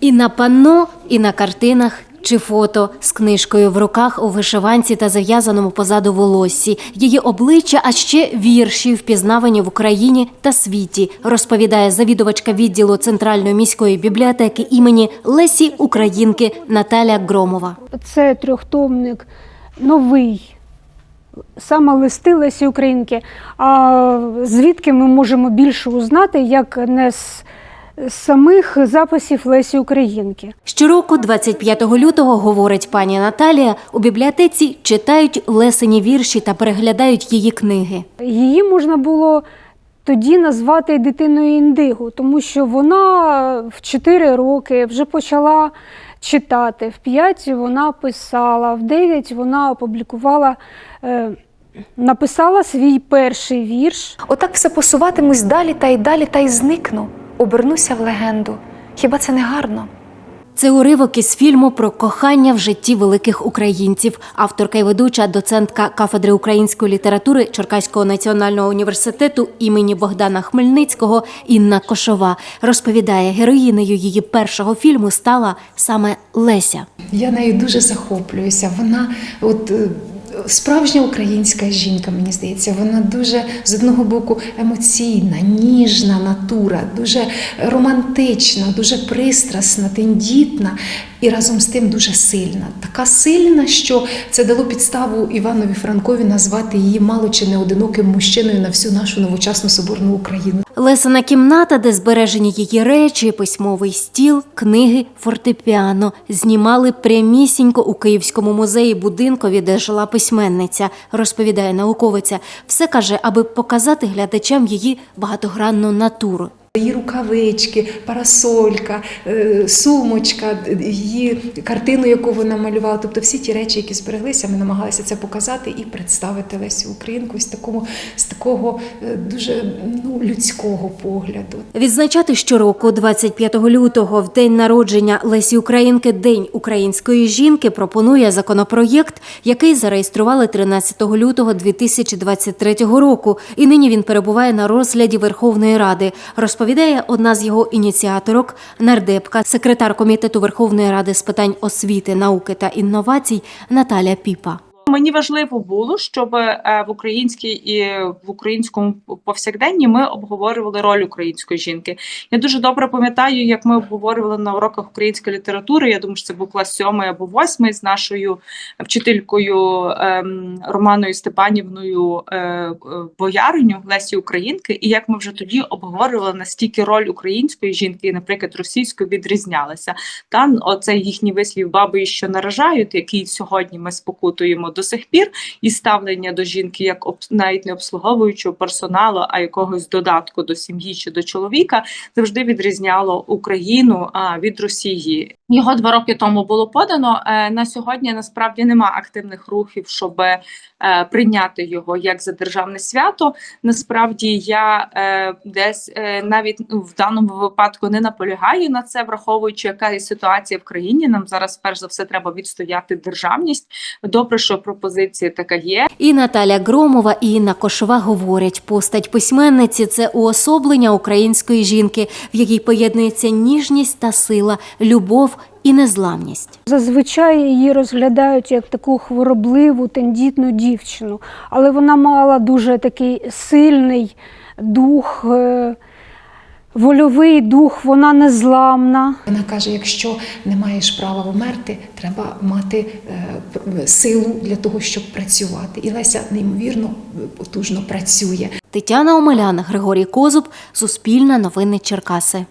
І на панно, і на картинах. Чи фото з книжкою в руках у вишиванці та зав'язаному позаду волоссі, її обличчя, а ще вірші, впізнавані в Україні та світі, розповідає завідувачка відділу Центральної міської бібліотеки імені Лесі Українки Наталя Громова. Це трьохтомник новий, саме листи Лесі Українки. А звідки ми можемо більше узнати, як не з самих записів Лесі Українки? Щороку, 25 лютого, говорить пані Наталія, у бібліотеці читають лесені вірші та переглядають її книги. Її можна було тоді назвати дитиною індиго, тому що вона в 4 роки вже почала читати, в 5 вона писала, в 9 вона опублікувала, е, написала свій перший вірш. Отак все посуватимусь далі та й далі, та й зникну, обернуся в легенду. Хіба це не гарно? Це уривок із фільму про кохання в житті великих українців. Авторка і ведуча, доцентка кафедри української літератури Черкаського національного університету імені Богдана Хмельницького Інна Кошова розповідає, героїнею її першого фільму стала саме Леся. Я нею дуже захоплююся. Вона от. Справжня українська жінка, мені здається, вона дуже з одного боку емоційна, ніжна натура, дуже романтична, дуже пристрасна, тендітна і разом з тим дуже сильна. Така сильна, що це дало підставу Іванові Франкові назвати її мало чи не одиноким мужчиною на всю нашу новочасну соборну Україну. Лесина кімната, де збережені її речі, письмовий стіл, книги, фортепіано знімали прямісінько у Київському музеї будинкові, де жила письменниця, розповідає науковиця. Все каже, аби показати глядачам її багатогранну натуру. Її рукавички, парасолька, е, сумочка, її картину, яку вона малювала. Тобто всі ті речі, які збереглися, ми намагалися це показати і представити Лесю Українку з такого, з такого е, дуже ну, людського погляду. Відзначати щороку, 25 лютого, в день народження Лесі Українки, День української жінки, пропонує законопроєкт, який зареєстрували 13 лютого 2023 року. І нині він перебуває на розгляді Верховної Ради. Розповідає одна з його ініціаторок, нардепка, секретар комітету Верховної Ради з питань освіти, науки та інновацій Наталя Піпа. Мені важливо було, щоб е, в українській і в українському повсякденні ми обговорювали роль української жінки. Я дуже добре пам'ятаю, як ми обговорювали на уроках української літератури. Я думаю, що це був клас сьомий або восьмий з нашою вчителькою ем, Романою Степанівною е, бояриню Лесі Українки. І як ми вже тоді обговорювали, настільки роль української жінки, і, наприклад, російської відрізнялася. Та оцей їхній вислів баби, що наражають, який сьогодні ми спокутуємо до сих пір, і ставлення до жінки як об- навіть не обслуговуючого персоналу, а якогось додатку до сім'ї чи до чоловіка, завжди відрізняло Україну а, від Росії. Його два роки тому було подано. Е, На сьогодні насправді нема активних рухів, щоб е, прийняти його як за державне свято. Насправді я е, десь навіть в даному випадку не наполягаю на це, враховуючи, яка є ситуація в країні. Нам зараз перш за все треба відстояти державність. Добре, що пропозиція така є. І Наталя Громова, і Інна Кошова говорять, постать письменниці це уособлення української жінки, в якій поєднується ніжність та сила, любов і незламність. Зазвичай її розглядають як таку хворобливу, тендітну дівчину, але вона мала дуже такий сильний дух, е, вольовий дух, вона незламна. Вона каже: якщо не маєш права вмерти, треба мати е, силу для того, щоб працювати. І Леся неймовірно потужно працює. Тетяна Омеляна, Григорій Козуб, Суспільне новини Черкаси.